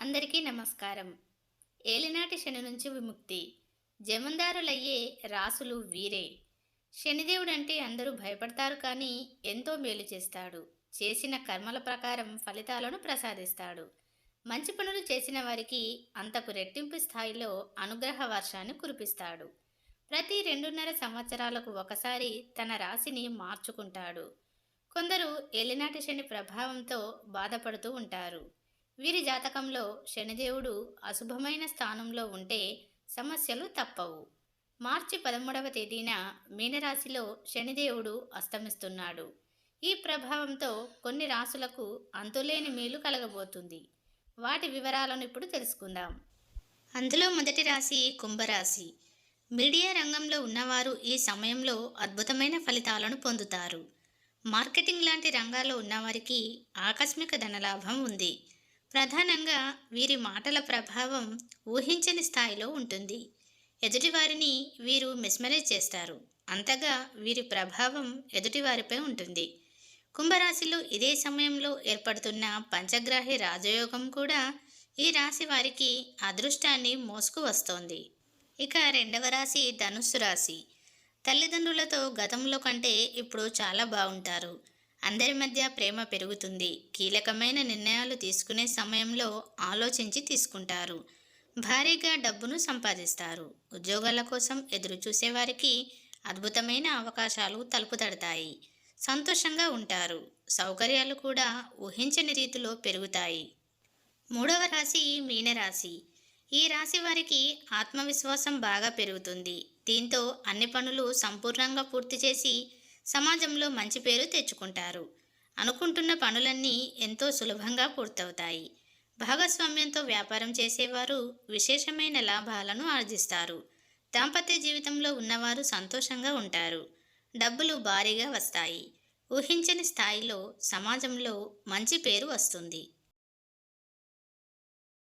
అందరికీ నమస్కారం. ఏలినాటి శని నుంచి విముక్తి. జమందారులయ్యే రాసులు వీరే. శనిదేవుడంటే అందరూ భయపడతారు కానీ ఎంతో మేలు చేస్తాడు. చేసిన కర్మల ప్రకారం ఫలితాలను ప్రసాదిస్తాడు. మంచి పనులు చేసిన వారికి అంతకు రెట్టింపు స్థాయిలో అనుగ్రహ వర్షాన్ని కురిపిస్తాడు. ప్రతి రెండున్నర సంవత్సరాలకు ఒకసారి తన రాశిని మార్చుకుంటాడు. కొందరు ఏలినాటి శని ప్రభావంతో బాధపడుతూ ఉంటారు. వీరి జాతకంలో శనిదేవుడు అశుభమైన స్థానంలో ఉంటే సమస్యలు తప్పవు. మార్చి పదమూడవ తేదీన మీనరాశిలో శనిదేవుడు అస్తమిస్తున్నాడు. ఈ ప్రభావంతో కొన్ని రాసులకు అంతులేని మేలు కలగబోతుంది. వాటి వివరాలను ఇప్పుడు తెలుసుకుందాం. అందులో మొదటి రాశి కుంభరాశి. మీడియా రంగంలో ఉన్నవారు ఈ సమయంలో అద్భుతమైన ఫలితాలను పొందుతారు. మార్కెటింగ్ లాంటి రంగాల్లో ఉన్నవారికి ఆకస్మిక ధనలాభం ఉంది. ప్రధానంగా వీరి మాటల ప్రభావం ఊహించని స్థాయిలో ఉంటుంది. ఎదుటివారిని వీరు మిస్మరేజ్ చేస్తారు. అంతగా వీరి ప్రభావం ఎదుటివారిపై ఉంటుంది. కుంభరాశిలో ఇదే సమయంలో ఏర్పడుతున్న పంచగ్రాహి రాజయోగం కూడా ఈ రాశి వారికి అదృష్టాన్ని మోసుకు వస్తోంది. ఇక రెండవ రాశి ధనుస్సు రాశి. తల్లిదండ్రులతో గతంలో కంటే ఇప్పుడు చాలా బాగుంటారు. అందరి మధ్య ప్రేమ పెరుగుతుంది. కీలకమైన నిర్ణయాలు తీసుకునే సమయంలో ఆలోచించి తీసుకుంటారు. భారీగా డబ్బును సంపాదిస్తారు. ఉద్యోగాల కోసం ఎదురు చూసేవారికి అద్భుతమైన అవకాశాలు తలుపు తడతాయి. సంతోషంగా ఉంటారు. సౌకర్యాలు కూడా ఊహించని రీతిలో పెరుగుతాయి. మూడవ రాశి మీనరాశి ఈ రాశి వారికి ఆత్మవిశ్వాసం బాగా పెరుగుతుంది. దీంతో అన్ని పనులు సంపూర్ణంగా పూర్తి చేసి సమాజంలో మంచి పేరు తెచ్చుకుంటారు. అనుకుంటున్న పనులన్నీ ఎంతో సులభంగా పూర్తవుతాయి. భాగస్వామ్యంతో వ్యాపారం చేసేవారు విశేషమైన లాభాలను ఆర్జిస్తారు. దాంపత్య జీవితంలో ఉన్నవారు సంతోషంగా ఉంటారు. డబ్బులు భారీగా వస్తాయి. ఊహించని స్థాయిలో సమాజంలో మంచి పేరు వస్తుంది.